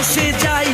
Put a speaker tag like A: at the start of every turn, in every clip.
A: এসে যাই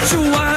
A: what you want.